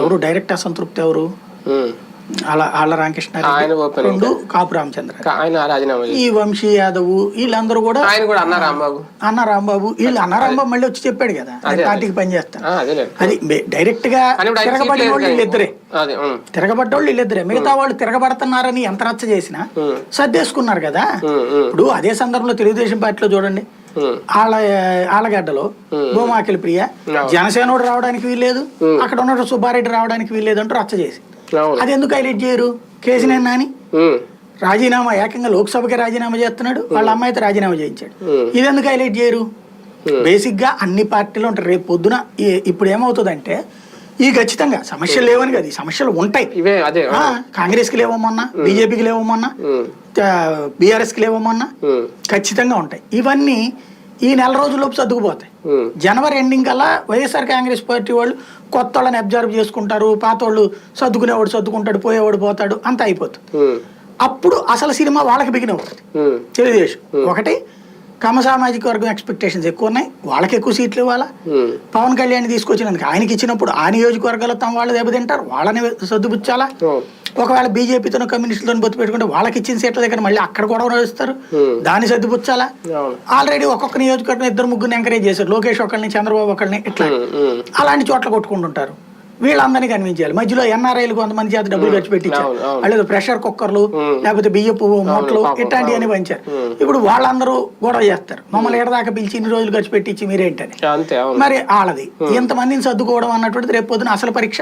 ఎవరు? డైరెక్ట్ అసంతృప్తి ఎవరు? ఉమ్. ఆళ్ళ రామకృష్ణ రెండు కాపు రామచంద్ర ఈ వంశీ యాదవ్ వీళ్ళందరూ కూడా ఆయన కూడా అన్న రాంబాబు. అన్న రాంబాబు. వీళ్ళు అన్న రాంబాబు మళ్ళీ వచ్చి చెప్పాడు కదా. పార్టీకి పనిచేస్తాను ఆ, అదేలే. అది డైరెక్ట్గా తిరగబడిన వాళ్ళు వీళ్ళిద్దరే. తిరగబడ్డ వాళ్ళు వీళ్ళిద్దరే. మిగతా వాళ్ళు తిరగబడుతున్నారని ఎంత రచ్చ చేసినా. సర్దేసుకున్నారు కదా. ఇప్పుడు అదే సందర్భంలో తెలుగుదేశం పార్టీలో చూడండి. ఉమ్. ఆళ్ళ ఆళ్ళగడ్డలో భూమాకిలి ప్రియ. జనసేనోడు రావడానికి వీల్లేదు అక్కడ ఉన్న సుబ్బారెడ్డి రావడానికి వీల్లేదు అంటూ రచ్చ చేసి. అది ఎందుకు హైలైట్ చేయరు? కేసీనేని నాని. రాజీనామా ఏకంగా లోక్సభకి రాజీనామా చేస్తున్నాడు వాళ్ళ అమ్మాయి అయితే రాజీనామా చేయించాడు. ఇది ఎందుకు హైలైట్ చేయరు? బేసిక్గా అన్ని పార్టీలు ఉంటారు. రేపు పొద్దున ఇప్పుడు ఏమవుతుందంటే ఈ ఖచ్చితంగా సమస్యలు లేవని కదా ఈ సమస్యలు ఉంటాయి. ఆ, కాంగ్రెస్కి లేవమన్నా బీజేపీకి లేవమన్నా. బీఆర్ఎస్కి లేవమన్నా. ఖచ్చితంగా ఉంటాయి ఇవన్నీ ఈ నెల రోజుల్లోపు సర్దుకుపోతాయి. జనవరి ఎండింగ్ కల్లా వైఎస్ఆర్ కాంగ్రెస్ పార్టీ వాళ్ళు కొత్త వాళ్ళని అబ్జర్వ్ చేసుకుంటారు పాత వాళ్ళు సర్దుకునేవాడు సర్దుకుంటాడు పోయేవాడు పోతాడు అంత అయిపోతుంది. అప్పుడు అసలు సినిమా వాళ్ళకి బిగిన్ అవుతుంది. తెలుగుదేశం ఒకటి కమ సామాజిక వర్గం ఎక్స్పెక్టేషన్స్ ఎక్కువ ఉన్నాయి వాళ్ళకి ఎక్కువ సీట్లు ఇవ్వాలా. పవన్ కళ్యాణ్ తీసుకొచ్చినందుకు ఆయనకి ఇచ్చినప్పుడు ఆ నియోజకవర్గాల్లో తమ వాళ్ళు దెబ్బతింటారు. వాళ్ళని సర్దుపుచ్చాలా. ఒకవేళ బీజేపీతో కమ్యూనిస్టులతో బొత్తు పెట్టుకుంటే వాళ్ళకి ఇచ్చిన సీట్ల దగ్గర మళ్ళీ అక్కడ కూడా నడుస్తారు దాన్ని సర్దిపుచ్చాలా? ఆల్రెడీ ఒక్కొక్క నియోజకవర్గం ఇద్దరు ముగ్గురిని ఎంకరేజ్ చేశారు. లోకేష్ ఒకరిని చంద్రబాబు ఒకరిని ఇట్లా. అలాంటి చోట్ల కొట్టుకుంటుంటారు. వీళ్ళందరినీ కనిపించాలి మధ్యలో ఎన్ఆర్ఐలు కొంతమంది చేత డబ్బులు ఖర్చు పెట్టించారు. వాళ్ళు ప్రెషర్ కుక్కర్లు లేకపోతే బియ్యపు మూటలు ఇట్లాంటివన్నీ పంచారు ఇప్పుడు వాళ్ళందరూ గొడవ చేస్తారు. మమ్మల్ని ఏడదాకా పిలిచి ఇన్ని రోజులు ఖర్చు పెట్టించి మీరేంటని? మరి వాళ్ళది ఇంతమందిని సర్దుకోవడం అన్నటువంటిది రేపు పొద్దున అసలు పరీక్ష